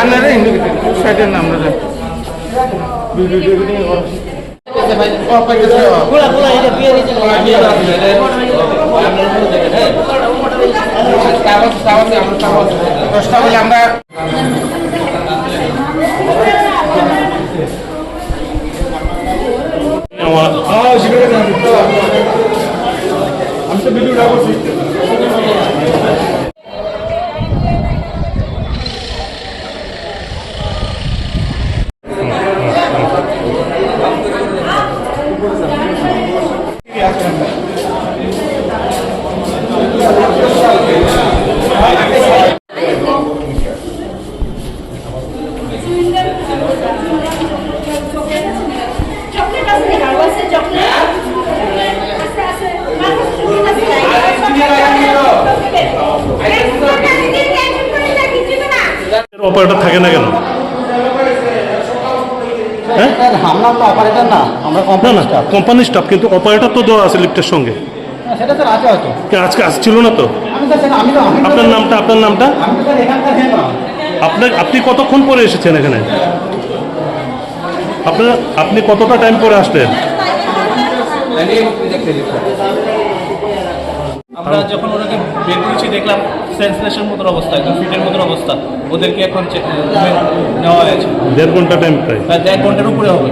আপনারা সাইডের নাম দশটা বলে আমরা চকলেট অপারেটর থাকে না কেন হ্যাঁ আমরা তো অপারেটর না আমরা কোম্পানি স্টাফ কোম্পানি স্টাফ কিন্তু অপারেটর তো দেওয়া আছে লিফটের সঙ্গে সেটা স্যার আছে হয়তো কে আজকে আসছিল না তো আমি তো স্যার আমি তো আমি তো- আপনার নামটা আপনার নামটা আপনার আপনি কতক্ষণ পরে এসেছেন এখানে আপনার আপনি কতটা টাইম পরে আসলেন আমরা যখন ওনাকে বের করেছি দেখলাম সেন্সলেশন মতো অবস্থা একদম ফিটের মতো অবস্থা। ওদেরকে এখন চেক- নেওয়া হয়েছে। দেড় ঘণ্টা টাইম প্রায়। প্রায় দেড় ঘণ্টার উপরে হবে।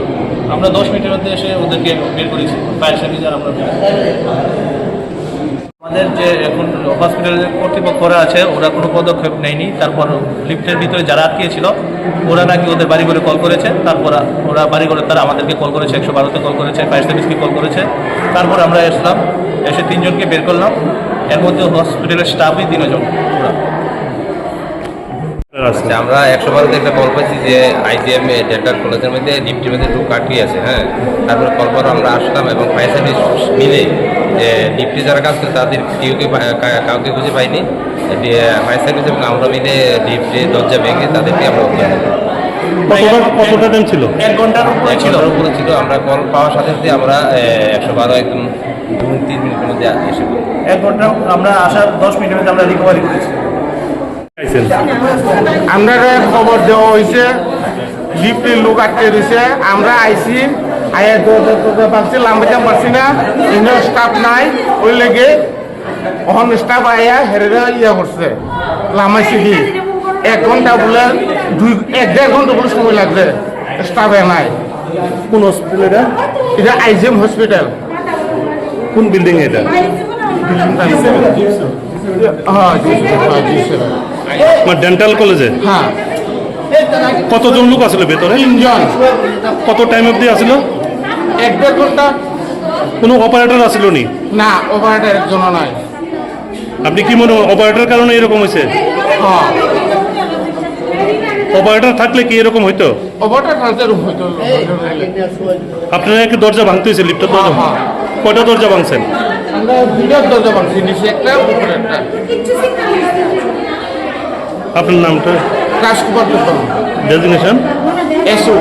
আমরা দশ মিনিটের মধ্যে এসে ওদেরকে বের করেছি ফায়ার সার্ভিস আর আমরা যে এখন হসপিটালের কর্তৃপক্ষরা আছে, ওরা কোনো পদক্ষেপ নেয়নি। তারপর লিফটের ভিতরে যারা আটকিয়েছিল ওরা নাকি ওদের বাড়ি করে কল করেছে। তারপর ওরা বাড়ি করে তারা আমাদেরকে কল করেছে, একশো বারোতে কল করেছে ফায়ার সার্ভিসকে কল করেছে। তারপর আমরা এসলাম, এসে তিনজনকে বের করলাম। এর মধ্যে হসপিটালের স্টাফই তিনজন, ওরা। আচ্ছা আমরা একশো বারোতে একটা কল পাইছি যে আইজিএম ডেন্টাল কলেজের মধ্যে ডিপটির মধ্যে ঢুক আটকে আছে হ্যাঁ? তারপরে কল পর আমরা আসলাম এবং ফায়ার মিলে যে ডিপটি যারা কাজ করে তাদের কেউকে কাউকে খুঁজে পাইনি। ফায়ার সার্ভিস এবং আমরা মিলে ডিপটি দরজা ভেঙে তাদেরকে আমরা উদ্ধার কতটা কতটা টাইম ছিল? এক ঘণ্টার উপরে ছিল। উপরে ছিল। আমরা কল পাওয়ার সাথে সাথে আমরা একশো বারো একদম দু তিন মিনিটের মধ্যে এসে পড়ি এক ঘণ্টা আমরা আসার দশ মিনিটের মধ্যে আমরা রিকভারি করেছি। আমরা খবর দেওয়া হয়েছে লিফটের লোক আটকে দিছে আমরা আইসি আয়া লাম্বাইতাম পারছি না ইন্য স্টাফ নাই ওই লেগে অহন স্টাফ আয়া হেরেরা ইয়া করছে লামাইছে কি এক ঘণ্টা বলে দুই এক দেড় ঘণ্টা বলে সময় লাগছে স্টাফ নাই। কোন হসপিটাল এটা? এটা আইজিএম হসপিটাল কোন বিল্ডিং এটা? হ্যাঁ ডেন্টাল কলেজে হ্যাঁ। কতজন লোক আসলে ভেতরে? তিনজন। কত টাইম অবধি আসছিল এক দেড় ঘণ্টা। কোনো অপারেটর আসলো নি? না ওভারটা একজন নাই। আপনি কি মনে অপারেটর কারণে এরকম হয়েছে? হ্যাঁ। অপারেটর থাকলে কি এরকম হইতো? আপনারা কি দরজা ভাঙতে হয়েছে লিফটের দরজা হ্যাঁ, কয়টা দরজা ভাঙছেন? আমরা দুইটা দরজা ভাঙছি নিচে একটা উপরে একটা। আপনার নামটা? রাজকুমার ডেজিগনেশন? এসো।